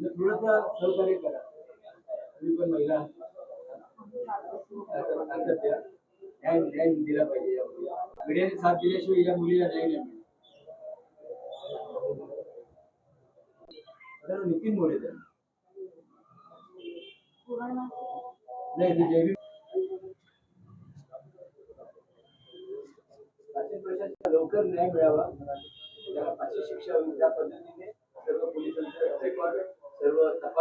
म्हणजे थोडंसं सहकार्य करा. तुम्ही पण महिला ताकद द्या न्याय न्याय दिला पाहिजे या मीडियाने साथ दिल्याशिवाय या मुलीला न्याय नाही मिळणार. नितीन मोरे तर नाही ती जैविक शासन प्रशासनाला लवकर न्याय मिळावा. त्याला फाशी शिक्षा होईल त्या पद्धतीने सर्व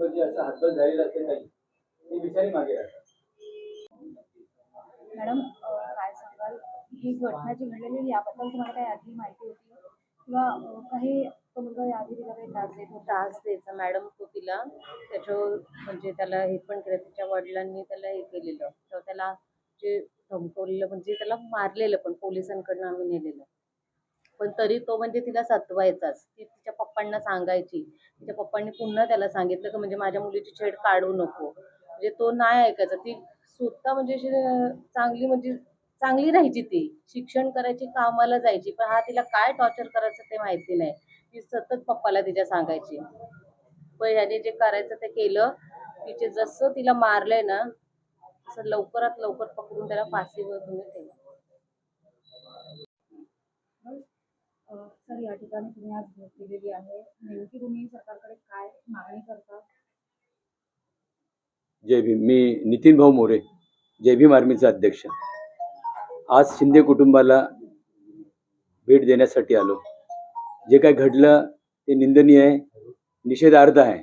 कुटुंब जे असं हातबल झालेलं असते काही. ते बिचारी मागे राहतात. मॅडम काय सांगाल? ही घटना जी घडलेली याबद्दल तुम्हाला काही आधी माहिती होती? किंवा काही तो मुलगा काही त्रास देत होता? त्रास द्यायचा मॅडम तो तिला. त्याच्यावर म्हणजे त्याला हे पण केलं त्याच्या वडिलांनी त्याला हे केलेलं. तर त्याला जे धमकवलेलं म्हणजे त्याला मारलेलं पण पोलिसांकडनं आम्ही नेलेलं. पण तरी तो म्हणजे तिला सतवायचाच. ती तिच्या पप्पांना सांगायची. तिच्या पप्पांनी पुन्हा त्याला सांगितलं की म्हणजे माझ्या मुलीची छेड काढू नको. म्हणजे तो नाही ऐकायचा. ती स्वतः म्हणजे अशी चांगली म्हणजे चांगली राहायची ती. शिक्षण करायची कामाला जायची पण हा तिला काय टॉर्चर करायचं ते माहिती नाही. ती सतत पप्पाला तिच्या सांगायची. पण ह्याने जे करायचं ते केलं. तिचे जसं तिला मारलंय ना तसं लवकरात लवकर पकडून त्याला फाशीवर तुम्ही केलं अ, सर या ठिकाणी तुम्ही आज भेट दिलेली आहे. नेमकी तुम्ही सरकारकडे काय मागणी करता? जय भीम. मी नितीन भाऊ मोरे जय भीम आर्मीचा अध्यक्ष. आज शिंदे कुटुंबाला भेट देण्यासाठी आलो. जे काय घडलं ते निंदनीय आहे निषेधार्थ आहे.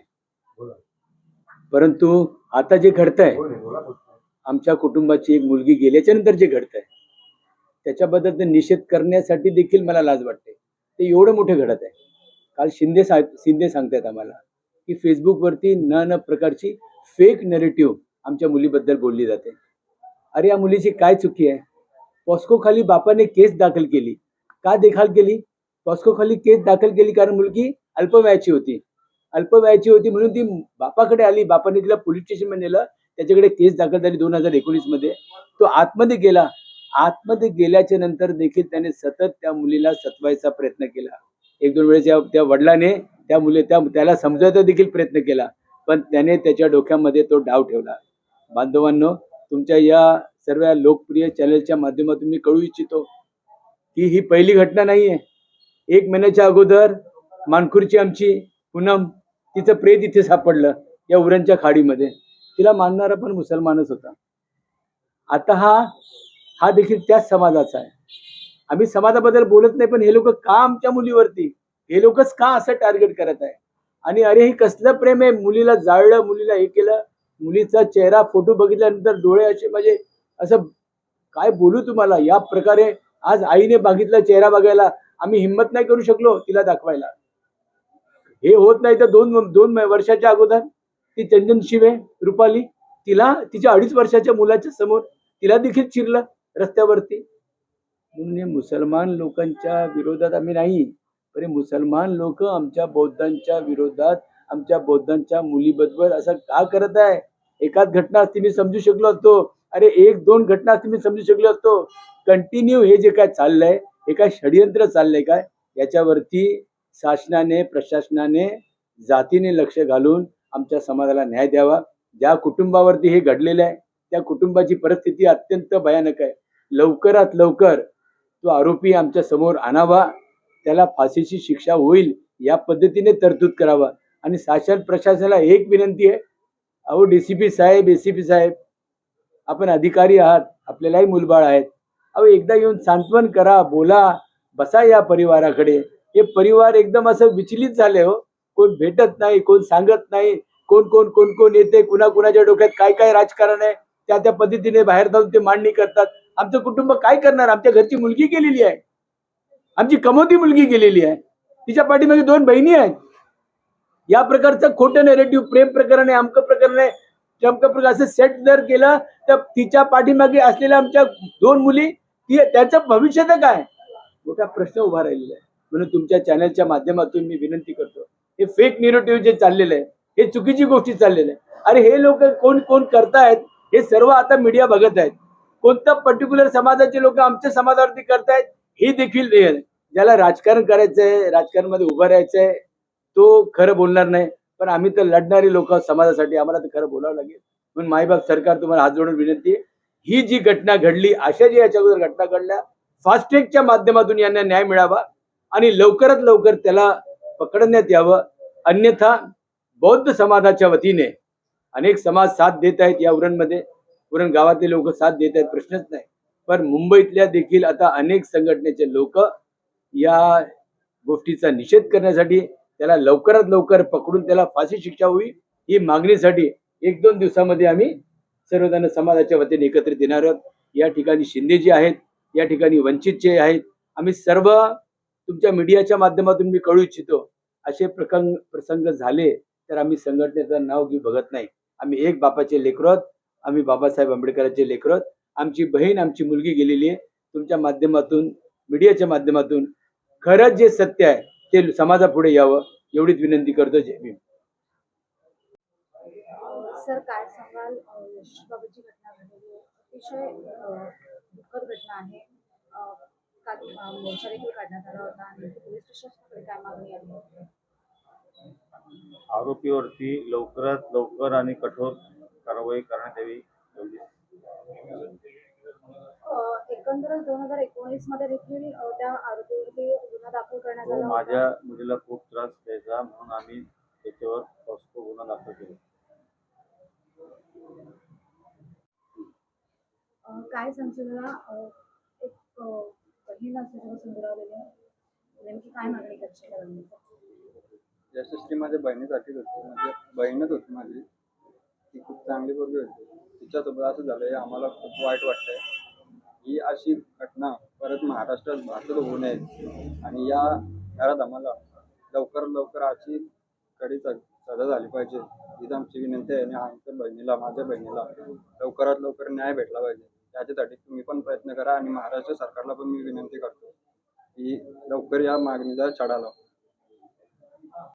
परंतु आता जे घडतंय आमच्या कुटुंबाची एक मुलगी गेल्याच्यानंतर जे घडतंय त्याच्याबद्दल ते निषेध करण्यासाठी देखील मला लाज वाटते. ते एवढं मोठं घडत आहे. काल शिंदे सा शिंदे सांगतायत आम्हाला की फेसबुकवरती न न प्रकारची फेक नेरेटिव्ह आमच्या मुलीबद्दल बोलली जाते. अरे या मुलीची काय चुकी आहे? पॉस्को खाली बापाने केस दाखल केली. का देखाल केली? पॉस्को खाली केस दाखल केली कारण मुलगी अल्पवयाची होती. अल्पवयाची होती म्हणून ती बापाकडे आली. बापाने तिला पोलीस स्टेशनमध्ये नेलं. त्याच्याकडे केस दाखल झाली दोन हजार एकोणीसमध्ये तो आतमध्ये गेला. आतमध्ये गेल्याच्यानंतर देखील त्याने सतत त्या मुलीला सतवायचा प्रयत्न केला. एक दोन वेळेस त्या वडिलाने त्या मुली त्या त्याला समजायचा देखील प्रयत्न केला पण त्याने त्याच्या डोक्यामध्ये तो डाव ठेवला. बांधवांनो तुमच्या या सर्व लोकप्रिय चॅनलच्या माध्यमातून मी कळू इच्छितो की ही पहिली घटना नाही आहे एक महिन्याच्या अगोदर मानखुरची आमची पूनम तिचं प्रेत इथे सापडलं या उरणच्या खाडीमध्ये. तिला मानणारा पण मुसलमानच होता. आता हा हा देखील त्याच समाजाचा आहे. आम्ही समाजाबद्दल बोलत नाही पण हे लोक का आमच्या मुलीवरती? हे लोकच का असं टार्गेट करत आहे? आणि अरे हे कसलं प्रेम आहे? मुलीला जाळलं मुलीला हे केलं मुलीचा चेहरा फोटो बघितल्यानंतर डोळे असे म्हणजे असं काय बोलू तुम्हाला? या प्रकारे आज आईने बघितला चेहरा बघायला आम्ही हिंमत नाही करू शकलो तिला दाखवायला. हे होत नाही तर दोन दोन वर्षाच्या अगोदर ती चंदन शिवे रुपाली तिला तिच्या अडीच वर्षाच्या मुलाच्या समोर तिला देखील चिरलं. रस्त्यावरती. म्हणून मुसलमान लोकांच्या विरोधात आम्ही नाही पण मुसलमान लोक आमच्या बौद्धांच्या विरोधात आमच्या बौद्धांच्या मुलीबद्दल असं का करत आहे? एकाच घटना असती मी समजू शकलो असतो. अरे एक दोन घटना असती मी समजू शकलो असतो. कंटिन्यू हे जे काय चाललंय हे काय षडयंत्र चाललंय काय? याच्यावरती शासनाने प्रशासनाने जातीने लक्ष घालून आमच्या समाजाला न्याय द्यावा. ज्या कुटुंबावरती हे घडलेलं आहे त्या कुटुंबाची परिस्थिती अत्यंत भयानक आहे. लवकरात लवकर तो आरोपी आमच्यासमोर आणावा त्याला फाशीची शिक्षा होईल या पद्धतीने तरतूद करावा. आणि शासन प्रशासनाला एक विनंती आहे अहो डी सी पी साहेब ए सी पी साहेब आपण अधिकारी आहात आपल्यालाही मुलबाळ आहेत. अहो एकदा येऊन सांत्वन करा बोला बसा या परिवाराकडे. हे परिवार एकदम असं विचलित झाले हो. कोण भेटत नाही कोण सांगत नाही कोण कोण कोण कोण येते कुणा कुणाच्या डोक्यात काय काय राजकारण आहे त्या त्या पद्धतीने बाहेर जाऊन ते मांडणी करतात. आमचं कुटुंब काय करणार? आमच्या घरची मुलगी गेलेली आहे. आमची कमवती मुलगी गेलेली आहे. तिच्या पाठीमागे दोन बहिणी आहेत. या प्रकारचं खोटं नेरेटिव्ह प्रेम प्रकरण आहे अमकं प्रकरण आहे. चमक प्रकार असं सेट जर केलं तर तिच्या पाठीमागे असलेल्या आमच्या दोन मुली ती त्याचं भविष्य तर काय? मोठा प्रश्न उभा राहिलेला आहे. म्हणून तुमच्या चॅनलच्या माध्यमातून मी विनंती करतो हे फेक निरोटिव्ह जे चाललेलं आहे हे चुकीची गोष्टी चाललेल्या आहे अरे हे लोक कोण कोण करतायत हे सर्व आता मीडिया बघत आहेत. कोणत्या पर्टिक्युलर समाजाचे लोक आमच्या समाजावरती करतायत हे देखील रिअल ज्याला राजकारण करायचंय राजकारणामध्ये उभं राहायचंय तो खरं बोलणार नाही. पण आम्ही तर लढणारी लोक समाजासाठी आम्हाला तर खरं बोलावं लागेल. म्हणून माईबाप सरकार तुम्हाला हात जोडून विनंती आहे. ही जी घटना घडली अशा जी याच्या अगोदर घटना घडल्या फास्टॅगच्या माध्यमातून यांना न्याय मिळावा आणि लवकरात लवकर त्याला पकडण्यात यावं. अन्यथा बौद्ध समाजाच्या वतीने अनेक समाज साथ देत आहेत या उरणमध्ये. उरण गावातले लोक साथ देत आहेत प्रश्नच नाही. पण मुंबईतल्या देखील आता अनेक संघटनेचे लोक या गोष्टीचा निषेध करण्यासाठी त्याला लवकरात लवकर पकडून त्याला फाशी शिक्षा होईल ही मागणीसाठी एक दोन दिवसामध्ये आम्ही सर्वजण समाजाच्या वतीने एकत्रित येणार आहोत. या ठिकाणी शिंदे जे आहेत या ठिकाणी वंचितचे आहेत. आम्ही सर्व तुमच्या मीडियाच्या माध्यमातून मी कळू इच्छितो असे प्रकंग प्रसंग झाले तर आम्ही संघटनेचं नाव घेऊ बघत नाही. आम्ही एक बापाचे लेकरं आहोत. आम्ही बाबासाहेब आंबेडकरांचे लेकरं आहोत. आमची बहीण आमची मुलगी गेलेली आहे. तुमच्या माध्यमातून मीडियाच्या माध्यमातून खरंच जे सत्य आहे ते समाजापुढे यावं एवढीच विनंती करतो. जय भीम. सर काय सांगाल? घटना घडलेली अतिशय दुःखद घटना आहे. मोर्चा देखील काढण्यात आला होता आणि पोलीस स्टेशनकडे काय मागणी आहे? आरोपीवरती लवकरात लवकर आणि कठोर कारवाई करण्यात यावी एकंदरच दोन हजार एकोणीसमध्ये देखील त्या आरोपीवरती गुन्हा दाखल करण्यात तो आला माझ्या मुलीला खूप त्रास द्यायचा म्हणून आम्ही त्याच्यावर पॉस्को गुन्हा दाखल केला. काय सांगशील मला? एक बहीण असल्याच्या नेमकी काय मागणी करशील? यशस्वी माझ्या बहिणीसाठीच होती. म्हणजे बहीणच होती माझी. ती खूप चांगली पोरगी होती. तिच्यासोबत असं झालंय आम्हाला खूप वाईट वाटतंय. ही अशी घटना परत महाराष्ट्रात भारतात होऊ नये. आणि या घरात आम्हाला लवकर लवकर अशी कडी सजा झाली पाहिजे. हीच आमची विनंती आहे. आणि आमच्या बहिणीला माझ्या बहिणीला लवकरात लवकर न्याय भेटला पाहिजे. त्याच्यासाठी तुम्ही पण प्रयत्न करा आणि महाराष्ट्र सरकारला पण मी विनंती करतो की लवकर या मागणीचा छडा लावा.